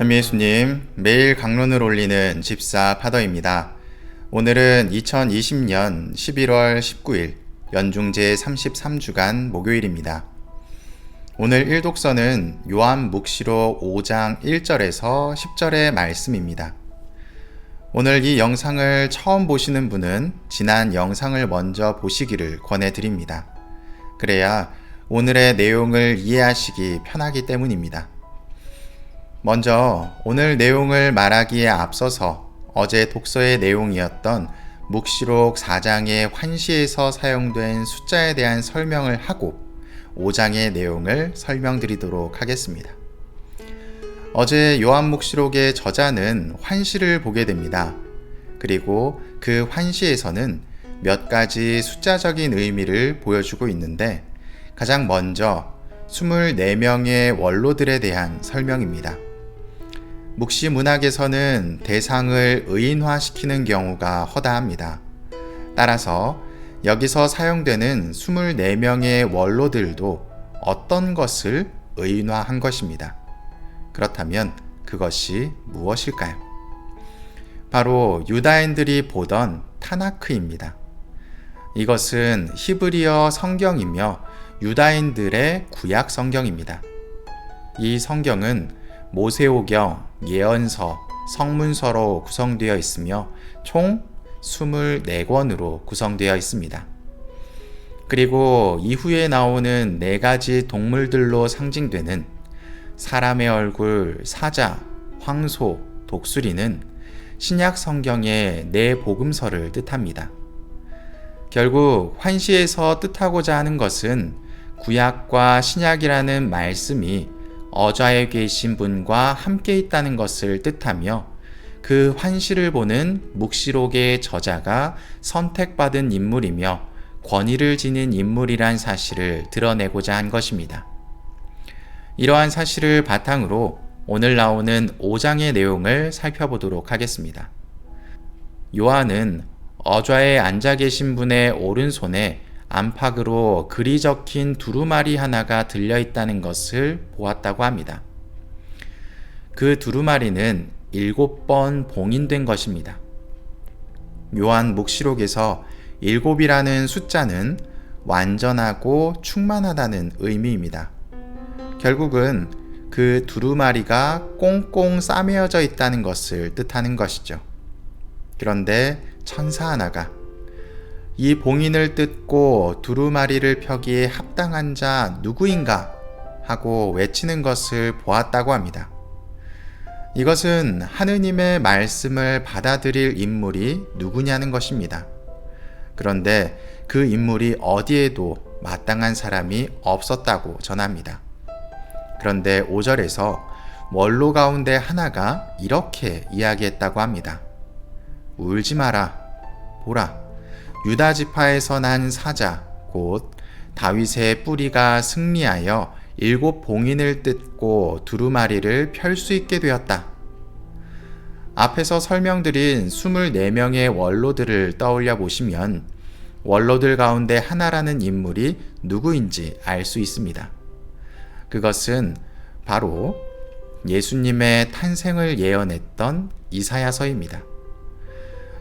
전미예수님, 매일 강론을 올리는 집사 파더입니다. 오늘은 2020년 11월 19일 연중제 33주간 목요일입니다. 오늘 일독서는 요한 묵시록 5장 1절에서 10절의 말씀입니다. 오늘 이 영상을 처음 보시는 분은 지난 영상을 먼저 보시기를 권해드립니다. 그래야 오늘의 내용을 이해하시기 편하기 때문입니다. 먼저 오늘 내용을 말하기에 앞서서 어제 독서의 내용이었던 묵시록 4장의 환시에서 사용된 숫자에 대한 설명을 하고 5장의 내용을 설명드리도록 하겠습니다. 어제 요한묵시록의 저자는 환시를 보게 됩니다. 그리고 그 환시에서는 몇 가지 숫자적인 의미를 보여주고 있는데 가장 먼저 24명의 원로들에 대한 설명입니다. 묵시 문학에서는 대상을 의인화시키는 경우가 허다합니다. 따라서 여기서 사용되는 24명의 원로들도 어떤 것을 의인화한 것입니다. 그렇다면 그것이 무엇일까요? 바로 유다인들이 보던 타나크입니다. 이것은 히브리어 성경이며 유다인들의 구약 성경입니다. 이 성경은 모세오경, 예언서, 성문서로 구성되어 있으며 총 24권으로 구성되어 있습니다. 그리고 이후에 나오는 네 가지 동물들로 상징되는 사람의 얼굴, 사자, 황소, 독수리는 신약 성경의 네 복음서를 뜻합니다. 결국 환시에서 뜻하고자 하는 것은 구약과 신약이라는 말씀이 어좌에 계신 분과 함께 있다는 것을 뜻하며 그 환시를 보는 묵시록의 저자가 선택받은 인물이며 권위를 지닌 인물이란 사실을 드러내고자 한 것입니다. 이러한 사실을 바탕으로 오늘 나오는 5장의 내용을 살펴보도록 하겠습니다. 요한은 어좌에 앉아 계신 분의 오른손에 안팎으로 글이 적힌 두루마리 하나가 들려 있다는 것을 보았다고 합니다. 그 두루마리는 일곱 번 봉인된 것입니다. 요한 묵시록에서 일곱이라는 숫자는 완전하고 충만하다는 의미입니다. 결국은 그 두루마리가 꽁꽁 싸매어져 있다는 것을 뜻하는 것이죠. 그런데 천사 하나가 이 봉인을 뜯고 두루마리를 펴기에 합당한 자 누구인가 하고 외치는 것을 보았다고 합니다. 이것은 하느님의 말씀을 받아들일 인물이 누구냐는 것입니다. 그런데 그 인물이 어디에도 마땅한 사람이 없었다고 전합니다. 그런데 5절에서 원로 가운데 하나가 이렇게 이야기했다고 합니다. 울지 마라. 보라. 유다 지파에서 난 사자 곧 다윗의 뿌리가 승리하여 일곱 봉인을 뜯고 두루마리를 펼 수 있게 되었다. 앞에서 설명드린 24명의 원로들을 떠올려 보시면 원로들 가운데 하나라는 인물이 누구인지 알 수 있습니다. 그것은 바로 예수님의 탄생을 예언했던 이사야서입니다.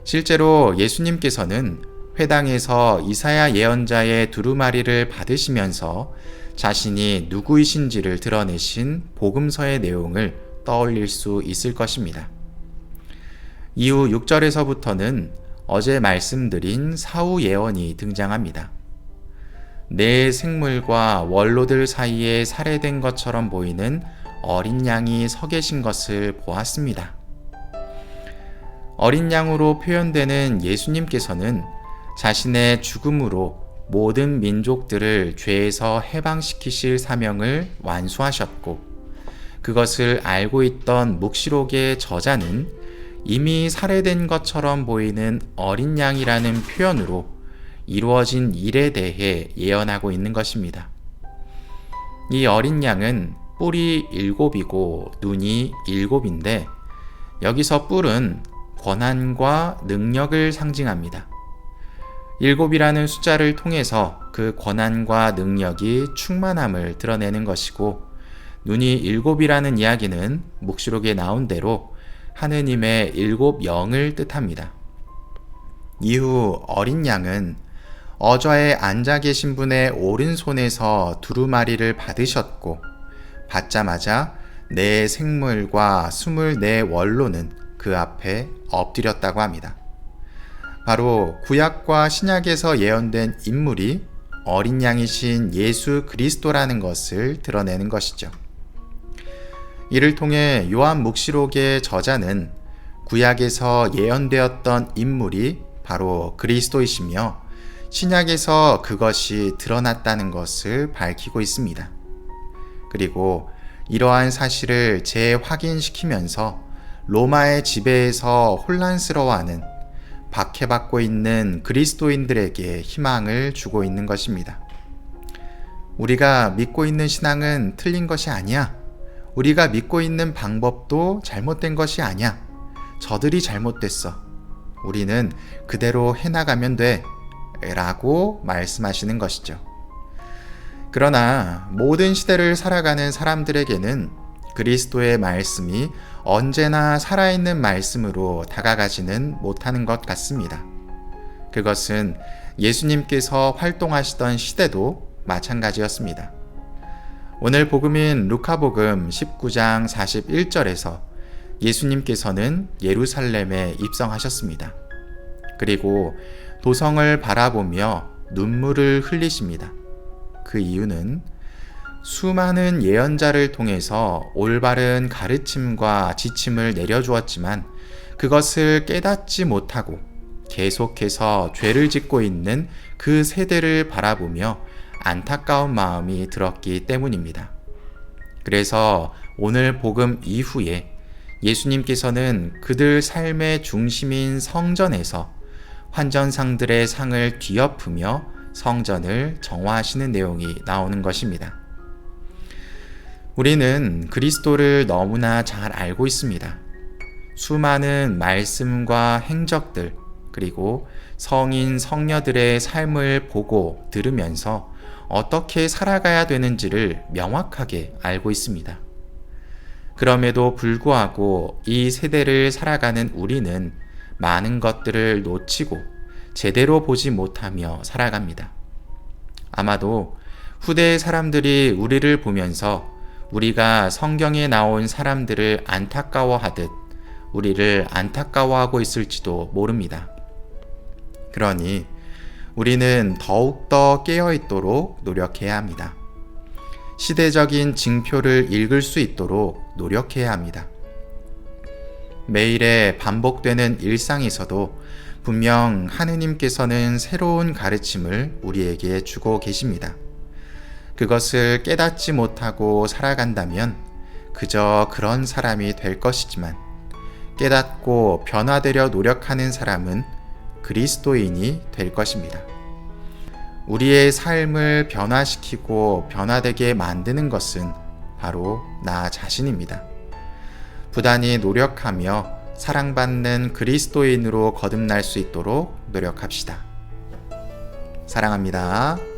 실제로 예수님께서는 회당에서 이사야 예언자의 두루마리를 받으시면서 자신이 누구이신지를 드러내신 복음서의 내용을 떠올릴 수 있을 것입니다. 이후 6절에서부터는 어제 말씀드린 사후 예언이 등장합니다. 내 생물과 원로들 사이에 살해된 것처럼 보이는 어린 양이 서 계신 것을 보았습니다. 어린 양으로 표현되는 예수님께서는 자신의 죽음으로 모든 민족들을 죄에서 해방시키실 사명을 완수하셨고 그것을 알고 있던 묵시록의 저자는 이미 살해된 것처럼 보이는 어린 양이라는 표현으로 이루어진 일에 대해 예언하고 있는 것입니다. 이 어린 양은 뿔이 일곱이고 눈이 일곱인데 여기서 뿔은 권한과 능력을 상징합니다. 일곱이라는 숫자를 통해서 그 권한과 능력이 충만함을 드러내는 것이고 눈이 일곱이라는 이야기는 묵시록에 나온 대로 하느님의 일곱 영을 뜻합니다. 이후 어린 양은 어좌에 앉아 계신 분의 오른손에서 두루마리를 받으셨고 받자마자 네 생물과 스물 네 원로는 그 앞에 엎드렸다고 합니다. 바로 구약과 신약에서 예언된 인물이 어린 양이신 예수 그리스도라는 것을 드러내는 것이죠. 이를 통해 요한 묵시록의 저자는 구약에서 예언되었던 인물이 바로 그리스도이시며 신약에서 그것이 드러났다는 것을 밝히고 있습니다. 그리고 이러한 사실을 재확인시키면서 로마의 지배에서 혼란스러워하는 박해받고 있는 그리스도인들에게 희망을 주고 있는 것입니다. 우리가 믿고 있는 신앙은 틀린 것이 아니야. 우리가 믿고 있는 방법도 잘못된 것이 아니야. 저들이 잘못됐어. 우리는 그대로 해나가면 돼. 라고 말씀하시는 것이죠. 그러나 모든 시대를 살아가는 사람들에게는 그리스도의 말씀이 언제나 살아있는 말씀으로 다가가지는 못하는 것 같습니다. 그것은 예수님께서 활동하시던 시대도 마찬가지였습니다. 오늘 복음인 루카복음 19장 41절에서 예수님께서는 예루살렘에 입성하셨습니다. 그리고 도성을 바라보며 눈물을 흘리십니다. 그 이유는 수많은 예언자를 통해서 올바른 가르침과 지침을 내려주었지만 그것을 깨닫지 못하고 계속해서 죄를 짓고 있는 그 세대를 바라보며 안타까운 마음이 들었기 때문입니다. 그래서 오늘 복음 이후에 예수님께서는 그들 삶의 중심인 성전에서 환전상들의 상을 뒤엎으며 성전을 정화하시는 내용이 나오는 것입니다. 우리는 그리스도를 너무나 잘 알고 있습니다. 수많은 말씀과 행적들, 그리고 성인, 성녀들의 삶을 보고 들으면서 어떻게 살아가야 되는지를 명확하게 알고 있습니다. 그럼에도 불구하고 이 세대를 살아가는 우리는 많은 것들을 놓치고 제대로 보지 못하며 살아갑니다. 아마도 후대의 사람들이 우리를 보면서 우리가 성경에 나온 사람들을 안타까워하듯 우리를 안타까워하고 있을지도 모릅니다. 그러니 우리는 더욱더 깨어있도록 노력해야 합니다. 시대적인 징표를 읽을 수 있도록 노력해야 합니다. 매일의 반복되는 일상에서도 분명 하느님께서는 새로운 가르침을 우리에게 주고 계십니다. 그것을 깨닫지 못하고 살아간다면 그저 그런 사람이 될 것이지만 깨닫고 변화되려 노력하는 사람은 그리스도인이 될 것입니다. 우리의 삶을 변화시키고 변화되게 만드는 것은 바로 나 자신입니다. 부단히 노력하며 사랑받는 그리스도인으로 거듭날 수 있도록 노력합시다. 사랑합니다.